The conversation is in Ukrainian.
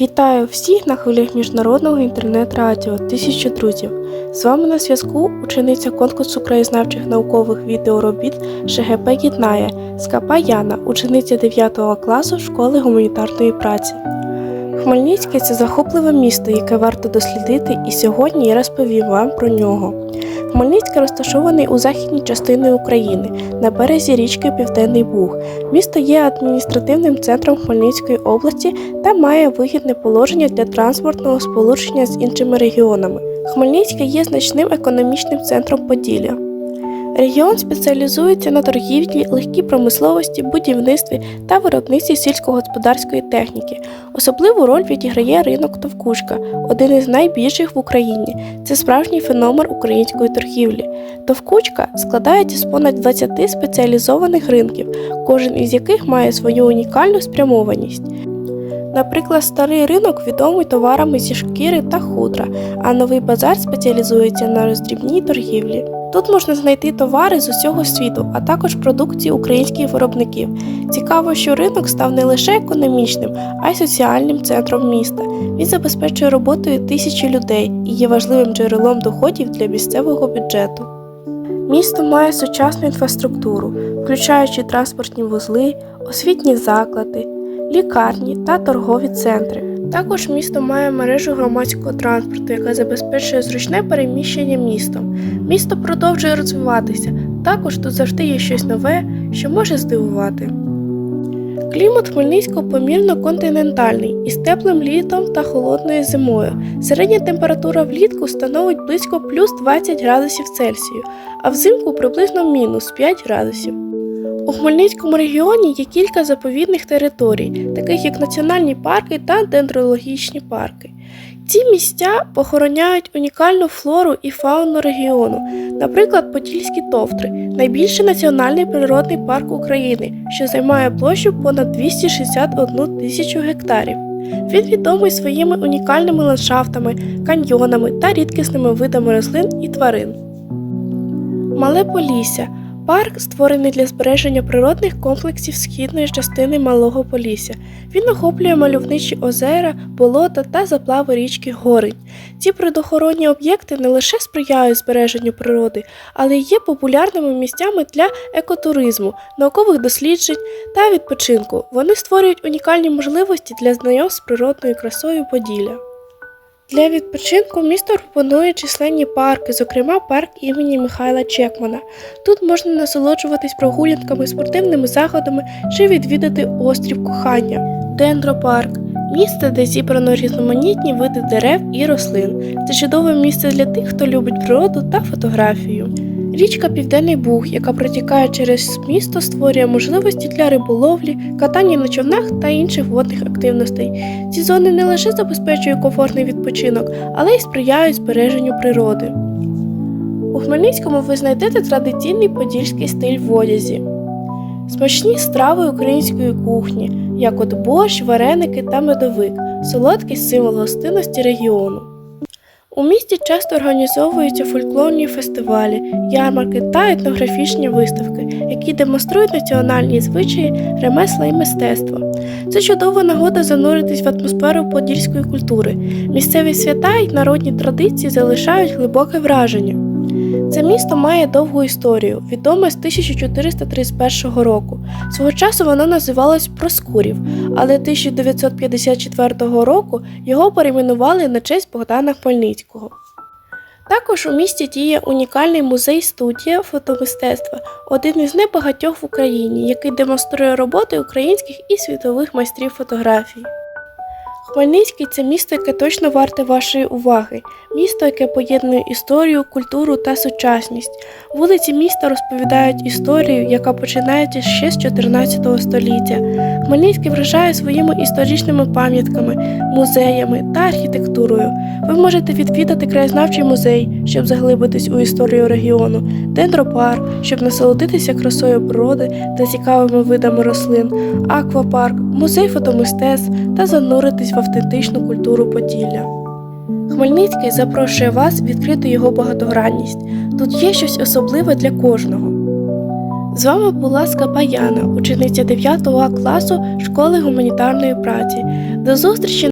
Вітаю всіх на хвилях міжнародного інтернет-радіо Тисяча друзів. З вами на зв'язку учениця конкурсу краєзнавчих наукових відеоробіт ШГП Єднає Скапа Яна, учениця 9 класу школи гуманітарної праці. Хмельницьке це захопливе місто, яке варто дослідити, і сьогодні я розповім вам про нього. Хмельницький розташований у західній частині України на березі річки Південний Буг. Місто є адміністративним центром Хмельницької області та має вигідне положення для транспортного сполучення з іншими регіонами. Хмельницький є значним економічним центром Поділля. Регіон спеціалізується на торгівлі, легкій промисловості, будівництві та виробництві сільськогосподарської техніки. Особливу роль відіграє ринок Товкушка, один із найбільших в Україні. Це справжній феномен української торгівлі. Товкучка складається з понад 20 спеціалізованих ринків, кожен із яких має свою унікальну спрямованість. Наприклад, старий ринок відомий товарами зі шкіри та хутра, а новий базар спеціалізується на роздрібній торгівлі. Тут можна знайти товари з усього світу, а також продукції українських виробників. Цікаво, що ринок став не лише економічним, а й соціальним центром міста. Він забезпечує роботою тисячі людей і є важливим джерелом доходів для місцевого бюджету. Місто має сучасну інфраструктуру, включаючи транспортні вузли, освітні заклади, лікарні та торгові центри. Також місто має мережу громадського транспорту, яка забезпечує зручне переміщення містом. Місто продовжує розвиватися. Також тут завжди є щось нове, що може здивувати. Клімат Хмельницького помірно континентальний із теплим літом та холодною зимою. Середня температура влітку становить близько плюс 20 градусів Цельсію, а взимку приблизно мінус 5 градусів. У Хмельницькому регіоні є кілька заповідних територій, таких як національні парки та дендрологічні парки. Ці місця похороняють унікальну флору і фауну регіону, наприклад, Подільські товтри, найбільший національний природний парк України, що займає площу понад 261 тисячу гектарів. Він відомий своїми унікальними ландшафтами, каньйонами та рідкісними видами рослин і тварин. Мале Полісся Парк створений для збереження природних комплексів східної частини Малого Полісся. Він охоплює мальовничі озера, болота та заплави річки Горинь. Ці природоохоронні об'єкти не лише сприяють збереженню природи, але й є популярними місцями для екотуризму, наукових досліджень та відпочинку. Вони створюють унікальні можливості для знайомств з природною красою Поділля. Для відпочинку місто пропонує численні парки, зокрема парк імені Михайла Чекмана. Тут можна насолоджуватись прогулянками, спортивними заходами чи відвідати острів кохання. Дендропарк місце, де зібрано різноманітні види дерев і рослин. Це чудове місце для тих, хто любить природу та фотографію. Річка Південний Буг, яка протікає через місто, створює можливості для риболовлі, катання на човнах та інших водних активностей. Ці зони не лише забезпечують комфортний відпочинок, але й сприяють збереженню природи. У Хмельницькому ви знайдете традиційний подільський стиль в одязі, смачні страви української кухні, як от борщ, вареники та медовик, солодкий символ гостинності регіону. У місті часто організовуються фольклорні фестивалі, ярмарки та етнографічні виставки, які демонструють національні звичаї, ремесла і мистецтво. Це чудова нагода зануритись в атмосферу подільської культури. Місцеві свята й народні традиції залишають глибоке враження. Це місто має довгу історію, відоме з 1431 року. Свого часу воно називалось Проскурів, але 1954 року його перейменували на честь Богдана Хмельницького. Також у місті діє унікальний музей студія фотомистецтва, один із небагатьох в Україні, який демонструє роботи українських і світових майстрів фотографії. Хмельницький це місто, яке точно варте вашої уваги, місто, яке поєднує історію, культуру та сучасність. Вулиці міста розповідають історію, яка починається ще з 14 століття. Хмельницький вражає своїми історичними пам'ятками, музеями та архітектурою. Ви можете відвідати краєзнавчий музей, щоб заглибитись у історію регіону, дендропарк, щоб насолодитися красою природи та цікавими видами рослин, аквапарк, музей фотомистецтв та зануритись в автентичну культуру Поділля. Хмельницький запрошує вас відкрити його багатогранність. Тут є щось особливе для кожного. З вами була Скапа Яна, учениця 9 класу школи гуманітарної праці. До зустрічі!